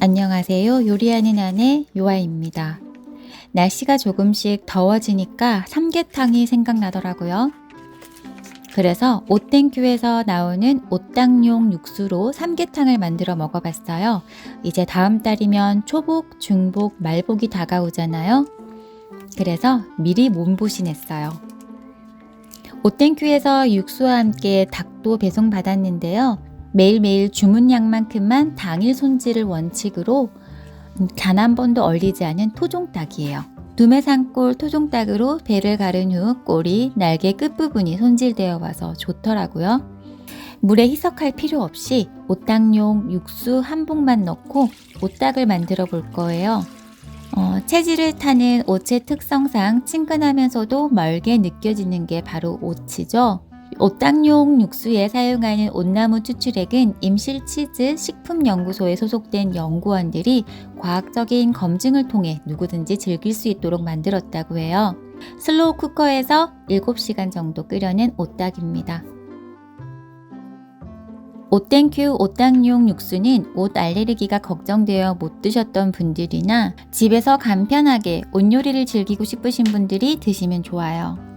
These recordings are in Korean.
안녕하세요. 요리하는 아내 요아입니다. 날씨가 조금씩 더워지니까 삼계탕이 생각나더라고요. 그래서 오땡큐에서 나오는 오땅용 육수로 삼계탕을 만들어 먹어봤어요. 이제 다음 달이면 초복, 중복, 말복이 다가오잖아요. 그래서 미리 몸보신했어요. 오땡큐에서 육수와 함께 닭도 배송받았는데요. 매일매일 주문량만큼만 당일 손질을 원칙으로 단 한 번도 얼리지 않은 토종닭이에요. 두메산골 토종닭으로 배를 가른 후 꼬리, 날개 끝부분이 손질되어 와서 좋더라고요. 물에 희석할 필요 없이 오딱용 육수 한 봉만 넣고 오딱을 만들어 볼 거예요. 어, 체질을 타는 오체 특성상 친근하면서도 멀게 느껴지는 게 바로 오치죠. 오딱용 육수에 사용하는 온나무 추출액은 임실치즈 식품연구소에 소속된 연구원들이 과학적인 검증을 통해 누구든지 즐길 수 있도록 만들었다고 해요. 슬로우 쿠커에서 7시간 정도 끓여낸 오딱입니다. 오땡큐 오딱용 육수는 옷 알레르기가 걱정되어 못 드셨던 분들이나 집에서 간편하게 옷 요리를 즐기고 싶으신 분들이 드시면 좋아요.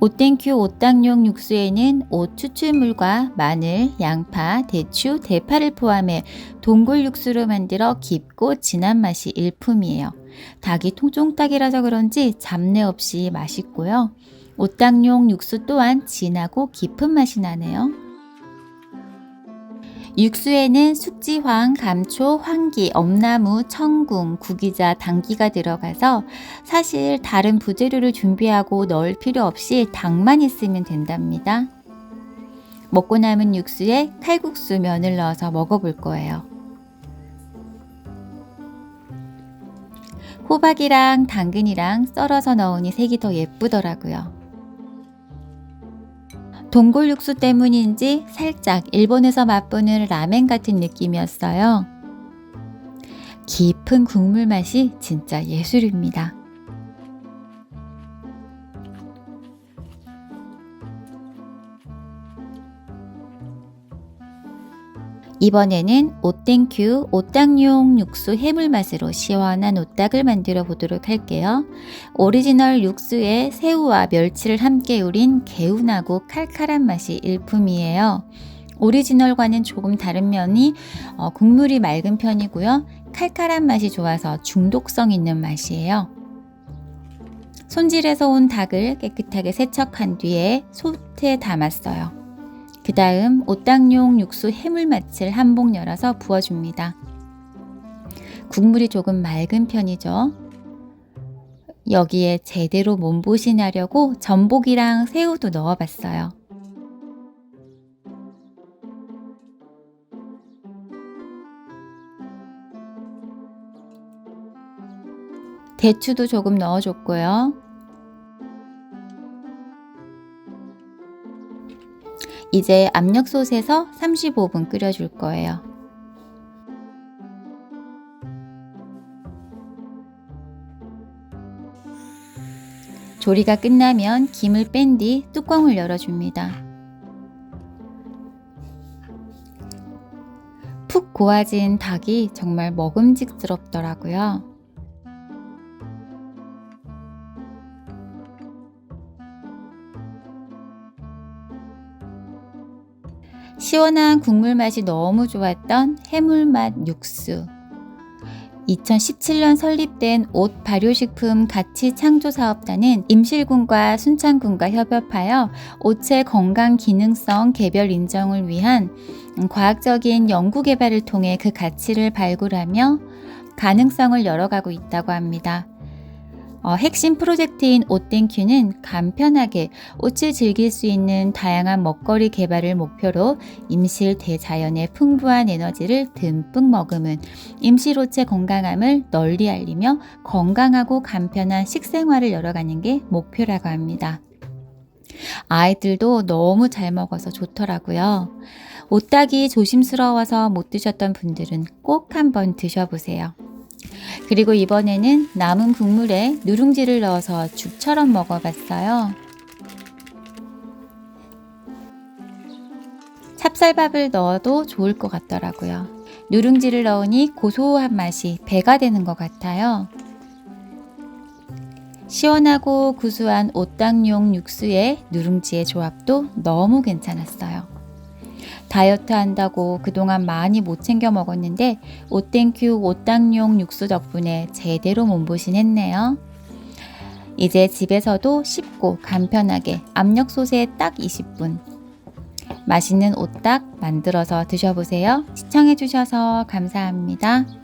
오땡큐 오딱용 육수에는 옷 추출물과 마늘, 양파, 대추, 대파를 포함해 동굴 육수로 만들어 깊고 진한 맛이 일품이에요. 닭이 통종닭이라서 그런지 잡내 없이 맛있고요. 오딱용 육수 또한 진하고 깊은 맛이 나네요. 육수에는 숙지황, 감초, 황기, 엄나무, 청궁, 구기자, 당기가 들어가서 사실 다른 부재료를 준비하고 넣을 필요 없이 닭만 있으면 된답니다. 먹고 남은 육수에 칼국수 면을 넣어서 먹어볼 거예요. 호박이랑 당근이랑 썰어서 넣으니 색이 더 예쁘더라고요. 동굴 육수 때문인지 살짝 일본에서 맛보는 라멘 같은 느낌이었어요. 깊은 국물 맛이 진짜 예술입니다. 이번에는 오땡큐 오딱용 육수 해물 맛으로 시원한 오딱을 만들어 보도록 할게요. 오리지널 육수에 새우와 멸치를 함께 우린 개운하고 칼칼한 맛이 일품이에요. 오리지널과는 조금 다른 면이 어, 국물이 맑은 편이고요. 칼칼한 맛이 좋아서 중독성 있는 맛이에요. 손질해서 온 닭을 깨끗하게 세척한 뒤에 솥에 담았어요. 그 다음 오딱용 육수 해물맛을 한 봉 열어서 부어줍니다. 국물이 조금 맑은 편이죠. 여기에 제대로 몸보신하려고 전복이랑 새우도 넣어봤어요. 대추도 조금 넣어줬고요. 이제 압력솥에서 35분 끓여줄 거예요. 조리가 끝나면 김을 뺀 뒤 뚜껑을 열어줍니다. 푹 고아진 닭이 정말 먹음직스럽더라고요. 시원한 국물 맛이 너무 좋았던 해물맛 육수. 2017년 설립된 옷 발효식품 가치 창조 사업단은 임실군과 순창군과 협업하여 옷의 건강 기능성 개별 인정을 위한 과학적인 연구 개발을 통해 그 가치를 발굴하며 가능성을 열어가고 있다고 합니다. 어, 핵심 프로젝트인 옷땡큐는 간편하게 옷을 즐길 수 있는 다양한 먹거리 개발을 목표로 임실 대자연의 풍부한 에너지를 듬뿍 머금은 임실 옷의 건강함을 널리 알리며 건강하고 간편한 식생활을 열어가는 게 목표라고 합니다. 아이들도 너무 잘 먹어서 좋더라고요. 오딱이 조심스러워서 못 드셨던 분들은 꼭 한번 드셔보세요. 그리고 이번에는 남은 국물에 누룽지를 넣어서 죽처럼 먹어봤어요. 찹쌀밥을 넣어도 좋을 것 같더라고요. 누룽지를 넣으니 고소한 맛이 배가 되는 것 같아요. 시원하고 구수한 오딱용 육수에 누룽지의 조합도 너무 괜찮았어요. 다이어트 한다고 그동안 많이 못 챙겨 먹었는데 오땡큐 오딱용 육수 덕분에 제대로 몸보신했네요. 이제 집에서도 쉽고 간편하게 압력솥에 딱 20분 맛있는 오딱 만들어서 드셔보세요. 시청해주셔서 감사합니다.